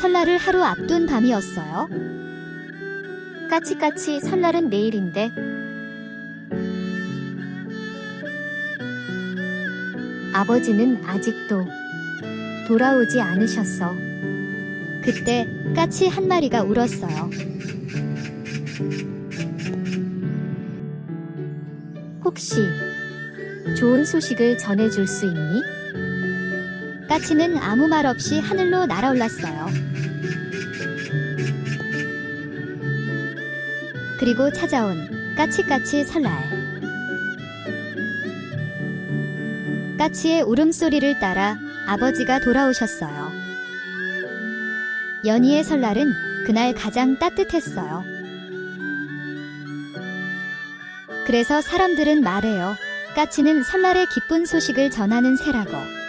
설날을 하루 앞둔 밤이었어요. 까치까치 설날은 내일인데. 아버지는 아직도 돌아오지 않으셨어. 그때 까치 한 마리가 울었어요. 혹시 좋은 소식을 전해줄 수 있니? 까치는 아무 말 없이 하늘로 날아올랐어요. 그리고 찾아온 까치까치 설날. 까치의 울음소리를 따라 아버지가 돌아오셨어요. 연희의 설날은 그날 가장 따뜻했어요. 그래서 사람들은 말해요. 까치는 설날의 기쁜 소식을 전하는 새라고.